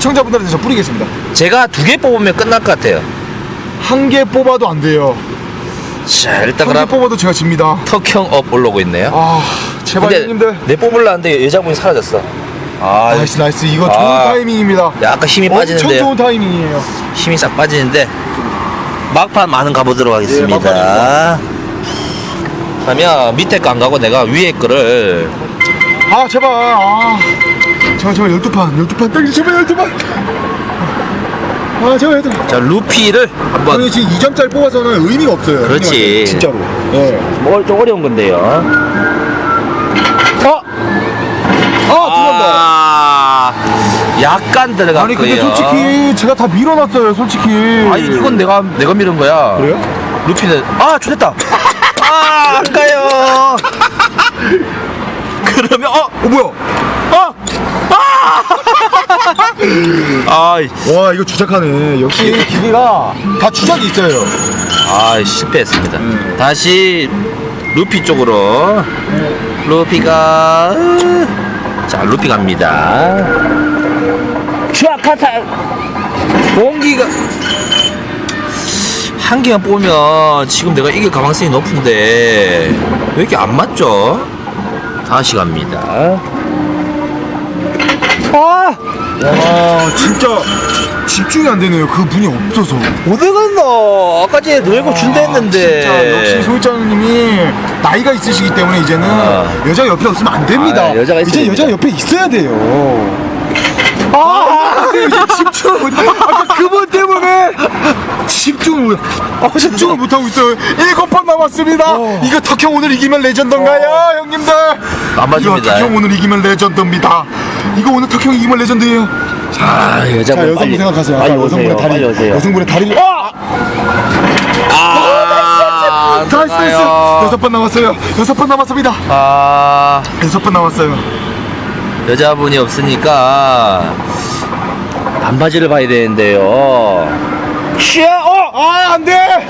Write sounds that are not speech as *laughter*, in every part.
시청자분들한테 저 뿌리겠습니다. 제가 두 개 뽑으면 끝날 것 같아요. 한 개 뽑아도 안 돼요. 자, 일단 한 개 그럼 뽑아도 제가 집니다. 턱형 업 올라오고 있네요. 아, 제발 형님들. 내 뽑으려는데 여자분이 사라졌어. 아, 나이스 나이스 이거 좋은 아. 타이밍입니다. 야, 아까 힘이 엄청 빠지는데 좋은 타이밍이에요. 힘이 싹 빠지는데 막판 많은 가보도록 하겠습니다. 막판입니다. 그러면 밑에 거 안 가고 내가 위에 거를 아 제발 아 제발 제발 열두 판 열두 판 땡기 제발 열두 판. 아 제발 열두 판. 자 루피를 한번 아니 지금 2점짜리 뽑아서는 의미가 없어요. 그렇지. 형님한테, 진짜로. 예. 뭐, 좀 어려운 건데요. 어? 아. 아, 약간 들어갔고요. 아니 근데 솔직히 제가 다 밀어놨어요 솔직히. 아니 이건 내가 내가 밀은 거야. 그래요? 루피는 아 좋됐다. *laughs* 아 아까요. 그러면 어 어 뭐야? 어. 아. *laughs* 아이 와 이거 주작하네. 역시 기계가 다 주작이 있어요. 아 실패했습니다. 음. 다시 루피 쪽으로 루피가 자 루피 갑니다. 슈아카타 공기가 한 개만 뽑으면 지금 내가 이길 가능성이 높은데 왜 이렇게 안 맞죠? 다시 갑니다. 아 와 진짜 집중이 안 되네요. 그 분이 없어서. 어디 갔노? 아까 전에 놀고 준다 아, 했는데. 진짜 역시 소희장님이 나이가 있으시기 때문에 이제는 아. 여자가 옆에 없으면 안 됩니다. 아, 여자가 있어야 이제 됩니다. 여자가 옆에 있어야 돼요. 아, 이제 집중을 못. 아까 그분 때문에 집중을 못. 아, 집중을 못 하고 있어요. 일곱 판 남았습니다. 이거 덕형 오늘 이기면 레전드인가요, 형님들? 안 맞습니다. 이거 덕형 오늘 이기면 레전드입니다. 이거 오늘 덕형 이기면 레전드예요. 아, 자, 여자분 여성분 빨리, 생각하세요. 아까 빨리 오세요. 여성분의 다리, 빨리 오세요. 여성분의 다리를. 아! 아, 다 했어, 했어. 여섯 번 남았어요. 여섯 번 남았습니다. 아, 여섯 번 남았어요. 여자분이 없으니까 반바지를 봐야 되는데요. 어! 아, 안 돼!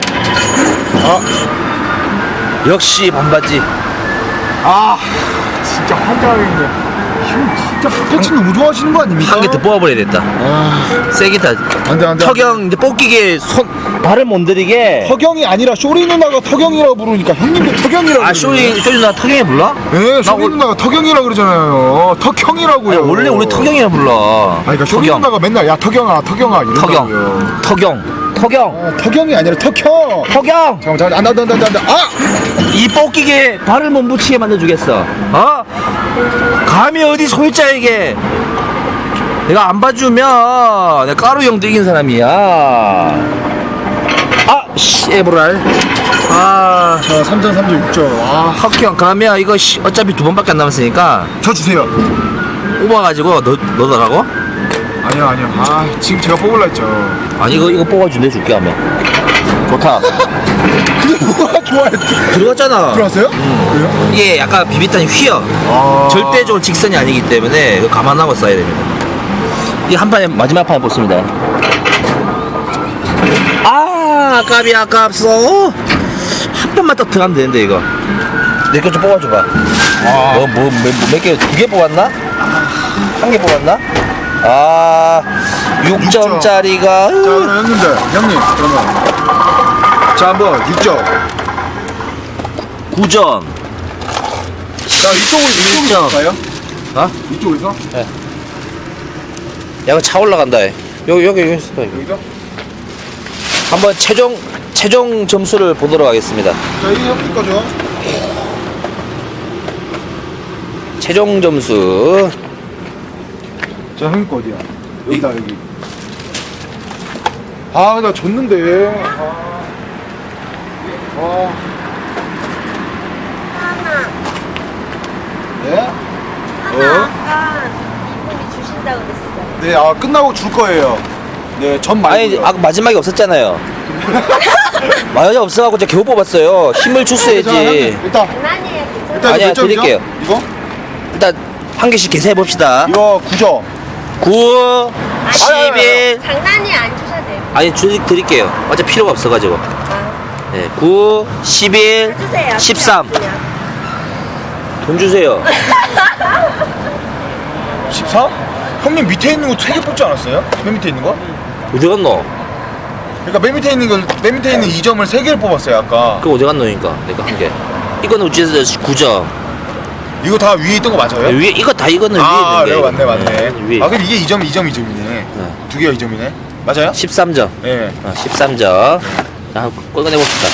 역시 반바지. 아, 진짜 환장하겠네. 형, 진짜 패치 너무 좋아하시는 거 아닙니까? 한 개 더 뽑아버려야 겠다 아, 세게 다. 안 돼, 안 돼. 턱형 이제 뽑기게 손, 발을 못 들이게. 턱형이 아니라 쇼리 누나가 턱형이라고 부르니까 형님도 턱형이라고. 아, 쇼리, 쇼리 누나 턱형이 불러? 네, 쇼리 올- 누나가 턱형이라고 그러잖아요. 턱형이라고요. 아니, 원래 우리 턱형이라 불러. 아, 그러니까 쇼리 턱형. 누나가 맨날 야 턱형아, 턱형아 이런다고요. 턱형. 턱형. 아, 턱형이 아니라 턱형. 턱형! 잠깐만, 잠깐만, 안 돼, 안 돼. 아! 이 뽑기게 발을 못 붙이게 만들어주겠어. 어? 감히 어디 소유자에게 내가 안 봐주면 내가 까루 형도 이긴 사람이야. 아, 씨, 에브랄. 아, 자, 3점, 3점, 6점. 아, 헉형, 그러면 이거 씨, 어차피 두 번밖에 안 남았으니까 저 주세요. 뽑아가지고 넣, 넣어달라고? 아니요, 아니요. 아, 지금 제가 뽑으려 했죠. 아니, 이거, 이거 뽑아준대 줄게 하면. 좋다. *laughs* 근데 뭐가 좋아했지? 들어갔잖아. 들어왔어요? 그래요? 이게 약간 비비탄이 휘어. 아. 절대적으로 직선이 아니기 때문에 이거 감안하고 써야 됩니다. 이 한 판에 마지막 판에 뽑습니다. 아, 아깝이 아깝소. 한 판만 딱 들어가면 되는데 이거. 내 거 좀 뽑아줘봐. 아. 뭐, 뭐, 몇 개, 두 개 뽑았나? 한 개 뽑았나? 아, 6점짜리가. 자, 그럼 형님들, 형님, 그러면. 자, 한번 6점. 9점. 자, 이쪽으로, 이쪽으로 일점. 갈까요? 어? 이쪽에서? 야, 이거 차 올라간다. 여기, 여기, 여기 있어. 여기서? 한번 최종 최종 점수를 보도록 하겠습니다. 자, 이게 형님 거죠? 최종 점수 자, 형님 거 어디야? 여기다, 여기. 아, 나 졌는데. 아. 아. 네? 하나 아까 이분이 주신다고 그랬어요. 네, 아, 끝나고 줄 거예요. 네, 전 아니 말고요. 아, 마지막에 없었잖아요. *laughs* 마여자 없어갖고 제가 겨우 뽑았어요. 힘을 자, 줬어야지. 형님, 일단, 장난이에요, 괜찮아요. 일단 아니야, 몇 점이죠? 드릴게요. 이거? 일단 한 개씩 계산해 봅시다. 이거 9점. 9, 아니, 11. 장난이 안 주셔도 돼요. 아니 주, 드릴게요. 어차피 필요가 없어가지고. 아, 네, 9, 11, 주세요. 13. 필요 없으면. 돈 주세요. *laughs* 14? 형님 밑에 있는 거 세 개 뽑지 않았어요? 맨 밑에 있는 거? 어디 갔노? 그러니까 맨 밑에 있는 걸맨 밑에 있는 2점을 세 개를 뽑았어요 아까 그 어디 갔노니까 내가 한 개. 이거는 어째서 9점. 이거 다 위에 있던 거 맞아요? 위에 이거 다 이거는 아 위에 그래 있는 게. 맞네 맞네 네, 위에. 아 그럼 이게 2점 2점 2점이네 두 개가 2점이네 맞아요? 13점. 예 어, 13점. 자, 꺼내 봅시다.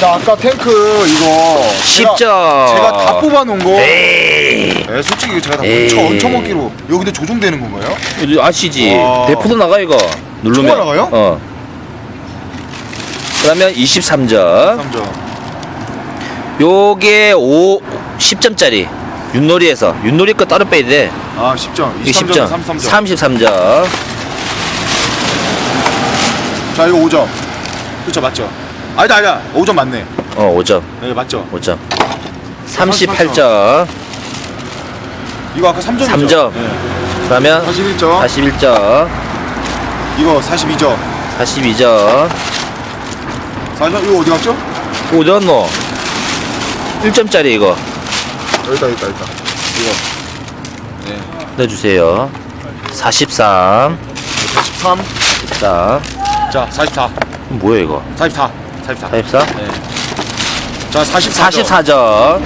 자 아까 탱크 이거 10점. 제가, 다 뽑아놓은 거 에이. 네, 솔직히 이거 제가 다 에이. 얹혀, 얹혀 먹기로 이거 근데 조종되는 건가요? 이거 아시지? 와. 대포도 나가 이거. 누르면. 나가요? 어. 그러면 23점. 3점 요게 5 10점짜리. 윷놀이에서 윷놀이 거 따로 빼야 돼. 아 10점 이게 23점 10점. 33점 33점. 자 이거 5점 그쵸 맞죠? 아니다 아니다 5점 맞네 어, 5점. 네 맞죠 5점. 38점. 이거 아까 3점이죠? 3점. 네. 그러면 41점 41점. 이거 42점 42점. 4점 이거 어디 갔죠? 어디 갔노? 1점짜리 이거. 여기다 여기다 여기다 이거 네 넣어주세요. 43. 43 14. 자 44 뭐야 이거? 44 44 44? 네. 자 44. 44점.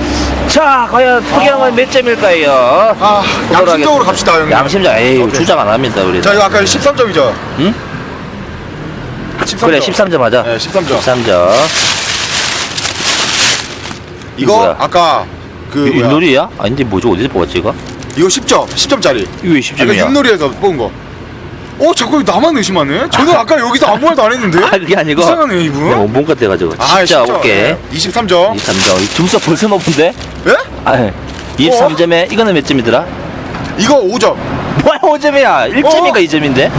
자, 과연 토경은 몇 점일까요? 아, 양심적으로 하겠습니다. 갑시다, 형님. 양심적, 에이, 오케이. 주장 안 합니다, 우리. 자, 이거 아까 13점이죠? 응? 13점. 그래, 13점 하자. 네, 13점. 13점. 이거 뭐야? 아까 그 뭐야? 윷놀이야? 아닌데 뭐죠? 어디서 뽑았지, 이거? 이거 10점. 10점짜리. 이거 왜 아까 10점이야? 윷놀이에서 뽑은 거. 어, 자꾸 나만 의심하네? 저는 아까 여기서 아무 말도 안 했는데? *laughs* 아, 그게 아니고. 이상하네, 이분. 내가 원본 것 돼가지고. 아, 진짜 10점. 오케이. 네. 23점. 23점. 점수 벌써 높은데? 예? 아, 23점에, 이거는 몇 점이더라? 이거 5점. 뭐야, 5점이야? 1점인가 어? 2점인데?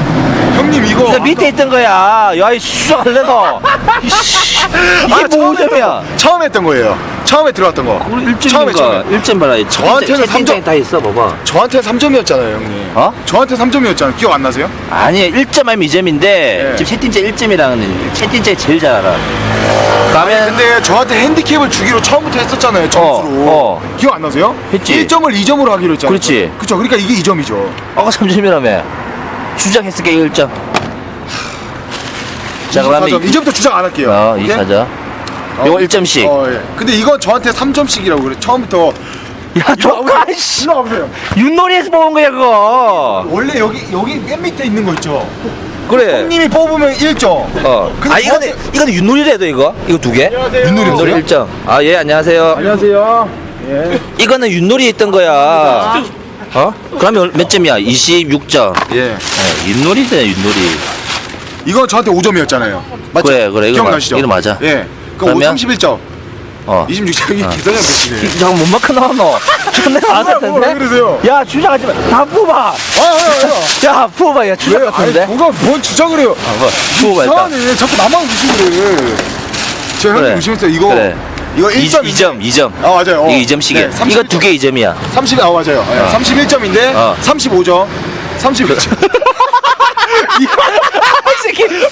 형님, 이거. 이거 밑에 있던 거야. 야, 이 수학할래, 너. 이씨. 이게 아, 뭐 처음에 5점이야? 했던- 처음에 했던 거예요. 처음에 들어왔던 거. 처음에, 1점인가? 처음에. 1점 봐라. 저한테는 삼 점. 다 있어, 봐봐. 저한테 3점이었잖아요, 형님. 어? 저한테 3점이었잖아요. 기억 안 나세요? 아니, 1점 하면 2점인데, 네. 지금 채팅째 1점이라는, 채팅째 제일 잘 알아. 가면, 근데 저한테 핸디캡을 주기로 처음부터 했었잖아요 점수로 어. 기억 안 나세요? 했지. 1점을 2점으로 하기로 했잖아요 그렇지. 그쵸 그러니까 이게 2점이죠 아까 3점이라며. 주장했을 게, 1점. 자, 그러면. 24점. 이제부터 주장 안 할게요 어, 오케이? 24점. 요거 1점씩. 어, 예. 근데 이건 저한테 3점씩이라고 그래 처음부터 야, 조카, 씨. 일로 와보세요 윷놀이에서 뽑은 거야, 그거. 원래 여기 여기 맨 밑에 있는 거 있죠 그래. 형님이 뽑으면 1점 어. 근데 아, 이거는, 저한테- 이거는 윷놀이래도, 이거? 이거 두 개? 윷놀이 윷놀이 없어요? 1점. 아, 예, 안녕하세요. 안녕하세요 예. 이거는 윷놀이에 있던 거야. 어? 그러면 몇 점이야? 26점. 예. 어, 윷놀이잖아, 윷놀이. 이건 저한테 5점이었잖아요 맞죠? 그래, 그래, 이거 기억나시죠? 맞- 이거 맞아. 예 그러면- 31점 어. 26점이 어. 계산이 안 되시네 잠깐 뭔 마크 나왔노? 존나 뭐야, 같은데? 뭐야, 왜 그러세요? 야 주장하지 마. 다 뽑아. 아, 아, 아. 야 뽑아. 야 주장 같은데? 아니, 뭐가 뭔 주장을 해요? 아, 뭐, 뽑아 일단. 이상하네. 자꾸 나만 의심을 해. 제가 형님 그래. 의심했어요. 이거 그래. 이거 2, 1점. 2점, 2점. 아 맞아요. 어. 이게 2점씩이야. 네, 31 이거 두개 2점이야. 30, 아 맞아요. 네, 어. 31점인데 어. 35점. 31점. 이 새끼. *laughs*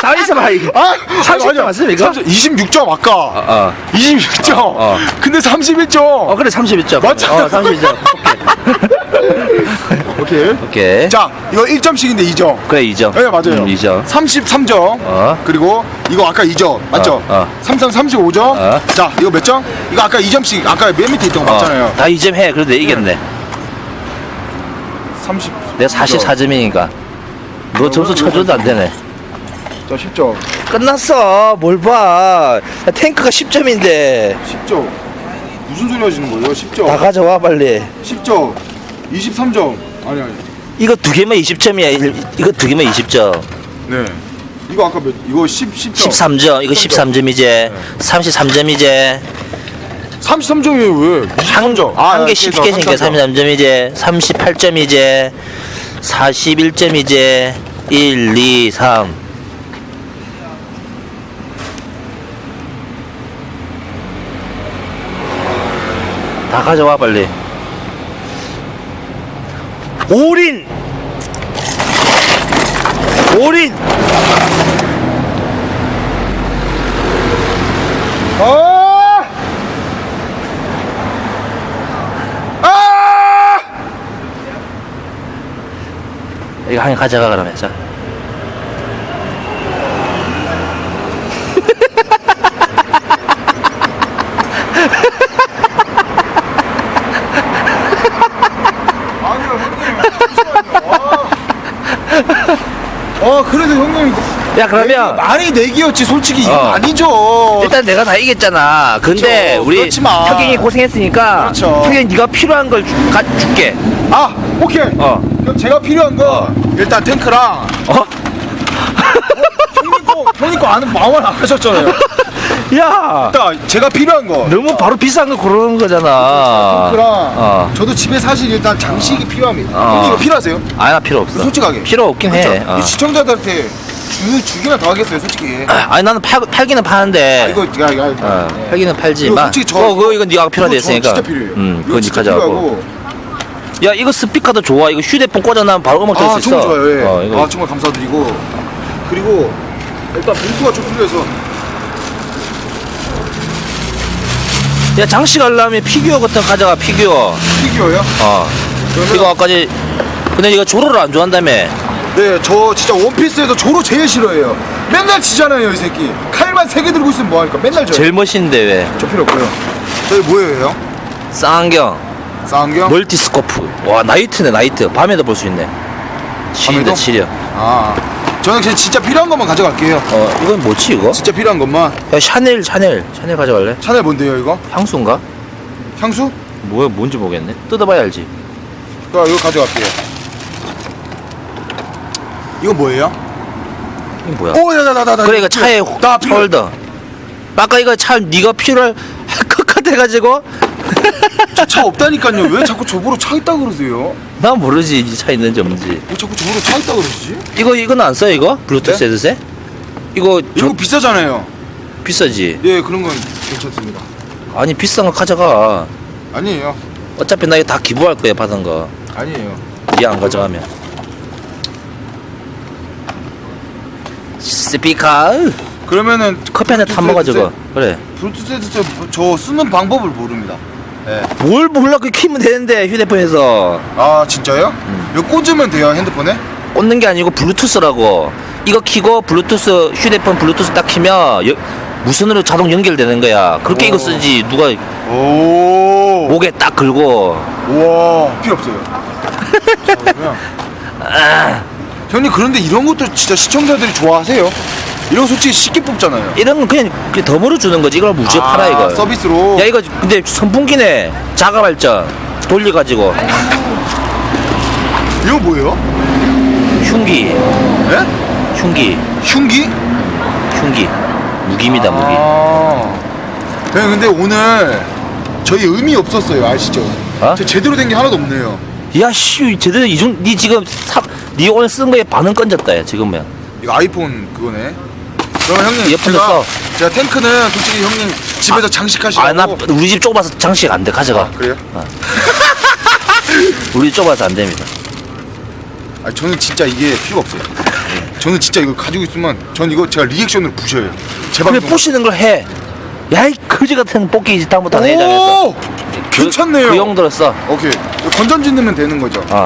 다 있어봐 이거. 아, 30점 맞습니까? 30, 26점 아까. 어, 어. 26점. 어. 근데 31점. 어 그래 31점. 맞잖아. 어 31점. 오케이. 오케이. 자, 이거 1점씩인데 2점. 그래 2점. 네, 맞아요. 음, 2점. 33점. 어. 그리고 이거 아까 2점. 맞죠? 어, 어. 33, 35점. 어. 자, 이거 몇 점? 이거 아까 2점씩. 아까 맨 밑에 있던 거 맞잖아요. 어, 다 2점 해. 그래도 이겼네. 30. 내가 44점이니까. 너 점수 쳐줘도 안 되네. 자, 10점. 끝났어. 뭘 봐. 야, 탱크가 10점인데. 10점. 무슨 소리 하시는 거예요? 10점. 다 가져와 빨리. 10점. 23점. 아니, 아니. 이거 두 개면 20점이야. 이거 두 개면 20점. 네. 이거 아까 몇, 이거 10, 10점. 13점. 이거 13점이제. 33점이제. 33점이에요, 왜? 한, 23점. 한개 쉽게 생겨 33점이제. 38점이제. 41점이제. 1, 2, 3. 다 가져와 빨리. 올인! 올인! 아! 이거 한 개 가져가 그러면 자. 아니요 형님 잠시만요 아. 어 그래도 형님 야 그러면 많이 내기였지 솔직히 이건 어. 아니죠 일단 내가 다 이겼잖아. 근데 그렇죠. 우리 그렇지만. 혁경이 고생했으니까 그렇죠. 혁경이 네가 필요한 걸 주, 가, 줄게. 아 오케이 어. 그럼 제가 필요한 거 일단 탱크랑 어? 형님 거 형님 거 아는 마음을 안 하셨잖아요 *laughs* 야 일단 제가 필요한 거 너무 바로 비싼 거 고르는 거잖아. 탱크랑 어. 저도 집에 사실 일단 장식이 필요합니다 어. 형님 이거 필요하세요? 아나 필요 없어. 솔직하게 필요 없긴 해. 그렇죠? 어. 이 시청자들한테 주, 주기나 더 하겠어요 솔직히 *clears throat* 아니 나는 팔, 팔기는 파는데. 아, 이거 야, 야, 어, 네. 팔기는 팔지. 이거 마. 솔직히 저 어, 그거 이건 네가 필요하다 이거 저 했으니까. 진짜 필요해요 음, 이거 그건 네 진짜 가져가고. 필요하고. 야 이거 스피커도 좋아. 이거 휴대폰 꽂아놓으면 바로 음악 들을 아 수 있어. 정말 좋아요 예. 어, 이거 아 정말 감사드리고 그리고 일단 봉투가 좀 필요해서 야 장식 하려면 피규어 같은 거 가져가 피규어. 피규어요? 어. 그러면- 이거 아까지. 근데 이거 조로를 안 좋아한다며. 네 저 진짜 원피스에서 조로 제일 싫어해요 맨날 지잖아요 이 새끼 칼만 세 개 들고 있으면 뭐하니까 맨날 져요 제일 멋있는데 왜? 저 필요 없고요 저희 뭐예요? 쌍안경, 쌍경? 멀티 스코프. 와 나이트네 나이트. 밤에도 볼 수 있네. 밤에도? 시려. 아 저는 그냥 진짜 필요한 것만 가져갈게요 어 이건 뭐지 이거? 진짜 필요한 것만 야 샤넬 샤넬 샤넬 가져갈래? 샤넬 뭔데요 이거? 향수인가? 향수? 뭐야 뭔지 모르겠네. 뜯어봐야 알지. 그 이거 가져갈게요 이거 뭐예요? 이거 뭐야? 오야나나 나 그래 이거 차에 나 필요 홀더. 아까 이거 차 네가 필요할 것 같아가지고 차 *laughs* 없다니까요 왜 자꾸 저보러 차 있다 그러세요? 난 모르지 이 차 있는지 없는지. 왜 자꾸 저보러 차 있다 그러시지? 이거 이건 안써 이거? 블루투스 네? 헤드셋? 이거 저 이거 비싸잖아요 비싸지. 예 그런 건 괜찮습니다 아니 비싼 거 가져가. 아니에요 어차피 나 이거 다 기부할 거야 받은 거. 아니에요 니 안 가져가면. 스피커 그러면은 커피 한잔 타 먹어 저거. 그래. 블루투스 헤드셋 저 쓰는 방법을 모릅니다 예. 뭘 몰라 그 키면 되는데 휴대폰에서 아 진짜요? 음. 이거 꽂으면 돼요 핸드폰에? 꽂는 게 아니고 블루투스라고. 이거 키고 블루투스 휴대폰 블루투스 딱 키면 여- 무선으로 자동 연결되는 거야. 그렇게 오. 이거 쓰지 누가 오 목에 딱 걸고. 우와 필요 없어요 *laughs* 자, 그러면 아, 형님 그런데 이런 것도 진짜 시청자들이 좋아하세요? 이런 거 솔직히 쉽게 뽑잖아요 이런 건 그냥 그냥 덤으로 주는 거지. 이걸 무지에 팔아 이거. 서비스로 야 이거 근데 선풍기네. 자가 발전 돌려가지고 *laughs* 이거 뭐예요? 흉기 예? 흉기 흉기? 흉기 무기입니다 무기. 아. 형 근데 오늘 저희 의미 없었어요 아시죠? 어? 저 제대로 된 게 하나도 없네요 야씨 제대로 이중 니 지금 사, 니 오늘 쓴 거에 반은 건졌다 야 지금은. 이거 아이폰 그거네 그러면 형님 이어폰 제가, 써. 제가 탱크는 솔직히 형님 집에서 아나 우리 집 좁아서 장식 안 돼 가져가. 아, 그래요? *laughs* 우리 집 좁아서 안 됩니다. 아 저는 진짜 이게 필요가 없어요 저는 진짜 이거 가지고 있으면 전 이거 제가 리액션으로 부셔요 제 그래 방송 부시는 걸 해. 야이 거지 같은 뽑기 다음부터 안 해장했어. 오! 괜찮네요 그 용도로 써. 오케이 이거 건전지 넣으면 되는 거죠 어.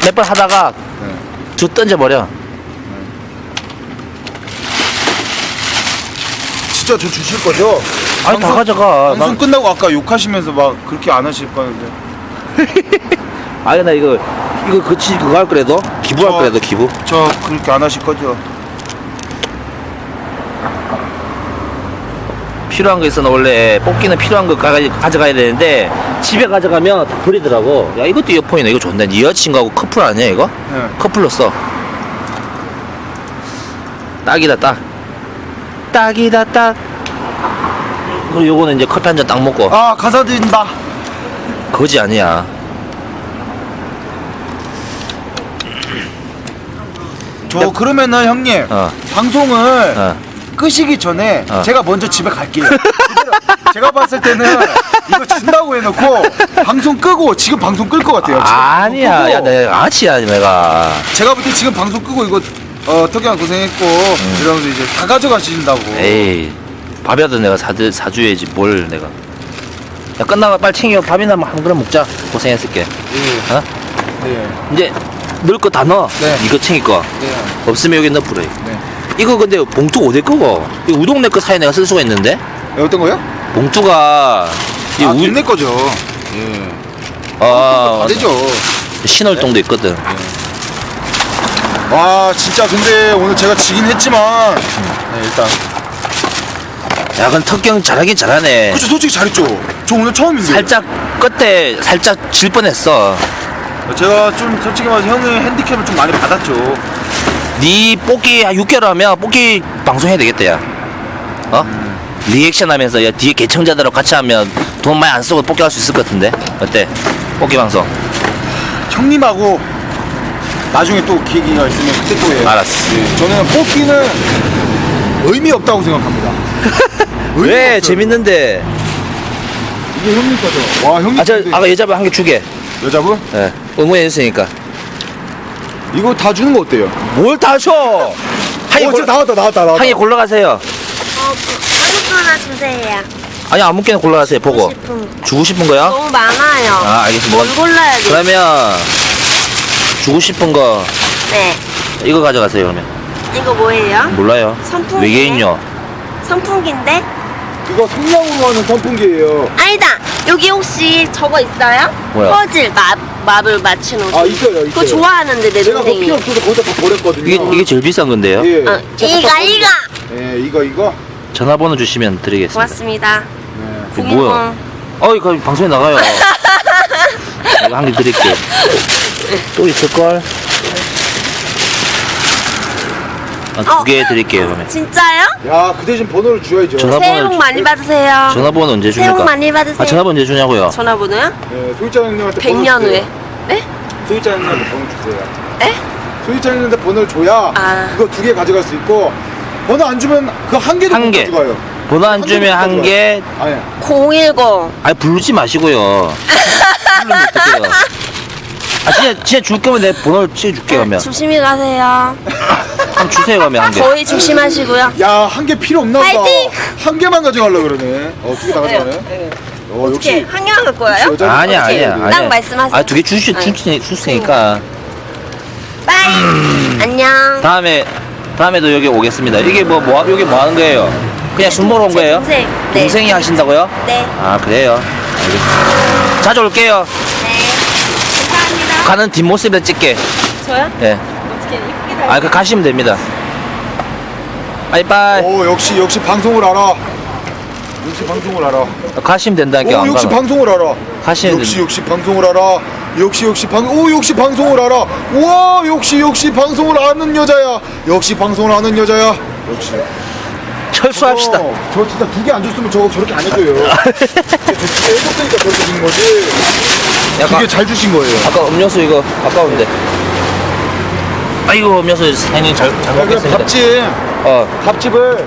몇번 하다가 네. 주 던져버려. 진짜 저 주실 거죠? 아니 다 가져가. 방송 난, 끝나고 아까 욕하시면서 막 그렇게 안 하실 거는데 *laughs* 아니 나 이거 이거 그치 그거 할 거래도 기부할 저- 거래도 기부. 저 그렇게 안 하실 거죠? 필요한 거 있으면 원래 뽑기는 필요한 거 가, 가져가야 되는데 집에 가져가면 다 버리더라고. 야 이것도 이어폰이네. 이거 좋네. 네 여자친구하고 커플 아니야 이거? 네. 커플로 써. 딱이다 딱. 딱이다 딱. 그리고 요거는 이제 커피 한잔 딱 먹고 아 감사드립니다 거지 아니야. 저 그러면은 형님 어. 방송을 어. 끄시기 전에 어. 제가 먼저 집에 갈게요 그대로 제가 봤을 때는 이거 준다고 해놓고 방송 끄고 지금 방송 끌 것 같아요 지금 방송 아니야. 끄고. 야 내가 아치야 내가. 제가 볼 때 지금 방송 끄고 이거 어 턱이랑 고생했고 이러면서 이제 다 가져가신다고 에이 밥이라도 내가 사드, 사줘야지 뭘 내가 야 끝나면 빨리 챙겨 밥이나 뭐한 그릇 먹자 고생했을게 예. 어? 예. 이제 넣을 거 다 넣어. 네. 이거 챙길 거. 네. 없으면 여기 넣어버려. 네. 이거 근데 봉투 어디 거고? 이 우동 내거 사이 내가 쓸 수가 있는데? 어떤 거요? 봉투가 이 아, 우, 내 거죠. 예. 아, 다 되죠. 신월동도 있거든. 와, 진짜 근데 오늘 제가 지긴 했지만 네, 일단 야, 근데 턱경 잘하긴 잘하네. 그쵸 솔직히 잘했죠. 저 오늘 처음인데. 살짝 끝에 살짝 질 뻔했어. 제가 좀 솔직히 말해서 형의 핸디캡을 좀 많이 받았죠. 네 뽑기 한 6개월 하면 뽑기 방송해야 되겠다, 야. 어? 리액션 하면서 야, 뒤에 개청자들하고 같이 하면 돈 많이 안 쓰고 뽑기 할 수 있을 것 같은데? 어때? 뽑기 방송. 형님하고 나중에 또 기회가 있으면 그때 또 해요. 알았어. 예, 저는 뽑기는 의미 없다고 생각합니다. *laughs* 의미 왜? 없어요. 재밌는데. 이게 형님 거죠. 와 형님. 아, 저, 근데 아까 여자분 한 개 주게. 여자분 예. 응원해줬으니까. 이거 다 주는 거 어때요? 뭘 다 줘! 한개 어, 골, 진짜 나왔다 나왔다 나왔다. 한개 골라가세요. 어, 그, 하나 주세요. 아니, 아무렇게나 골라가세요, 보고. 싶은. 주고 싶은 거야? 너무 많아요. 아, 알겠습니다. 뭘 골라야 돼? 그러면, 주고 싶은 거, 네. 이거 가져가세요, 그러면. 이거 뭐예요? 몰라요. 선풍기네? 외계인요. 선풍기인데? 이거 성냥으로 하는 선풍기예요. 아니다. 여기 혹시 저거 있어요? 뭐야? 퍼즐 마, 마블 맞추는 거. 아 있어요 그거 있어요. 좋아하는데 내 제가 동생이. 필요 없어서 거기다 다 버렸거든요. 이게, 이게 제일 비싼 건데요. 예. 어, 제가 이거 이거. 예 이거 이거. 전화번호 주시면 드리겠습니다. 고맙습니다. 네. 뭐야? 어, 이거 방송에 나가요. *laughs* 이거 한 개 드릴게요. *laughs* 또 있을걸? 아, 두개 드릴게요, 그러면. 진짜요? 야 그 대신 번호를 줘야죠. 전화- 새해 복 많이 받으세요. 전화번호 언제 새해? 복 많이 받으세요. 아, 전화번호 언제 주냐고요? 전화번호요? 네, 소유자 형님한테 100년 번호 후에. 주세요. 네? 소유자 형님한테 번호 주세요. 에? 소유자 형님한테 번호를 줘야 아. 그거 두 개 가져갈 수 있고 번호 안 주면 그 한 개도 한못 개. 가져가요. 번호 안한 주면 개도 한못 개, 아니 010. 아니, 부르지 마시고요. *laughs* 부르면 어떡해요. 아, 진짜, 진짜 줄 거면 내 번호를 찍어 줄게, 그러면. 조심히 가세요. 한번 주세요, 그러면 한 개. 거의 조심하시고요. 야 한 개 필요 없나 보다. 파이팅! 한 개만 가져가려고 그러네. 어, 두 개 다 가져가네. 어, 어떻게 역시 한 개만 갖고 와요? 아니야, 어떻게? 아니야. 딱 아니야. 말씀하세요. 아, 두 개 주시, 아니. 주시, 주시니까. 빠이. 안녕. 다음에, 다음에도 여기 오겠습니다. 이게 뭐, 뭐, 여기 뭐 하는 거예요? 그냥 술 먹으러 온 제 거예요? 동생. 네. 동생이 하신다고요? 네. 아, 그래요? 알겠습니다. 자주 올게요. 가는 뒷모습에 찍게. 저요? 예. 어떻게 이쁘게 잘. 아, 그 가시면 됩니다. 빠이빠이. 오 역시 역시 방송을 알아. 역시 방송을 알아. 가시면 된다니까. 오 안 역시 가면. 방송을 알아. 가시면 역시 됩니다. 역시 방송을 알아. 역시 역시 방. 오 역시 방송을 알아. 우와 역시 역시 방송을 아는 여자야. 역시 방송을 아는 여자야. 역시. 철수합시다. 어, 저 진짜 두 개 안 줬으면 저거 저렇게 안 해줘요. *laughs* 두개 해줬으니까 저렇게 주는 거지. 두 약간, 개잘 주신 거예요. 아까 음료수 이거 아까운데. 아이고, 음료수 사장님 잘, 잘 먹겠습니다. 밥집 어, 밥집을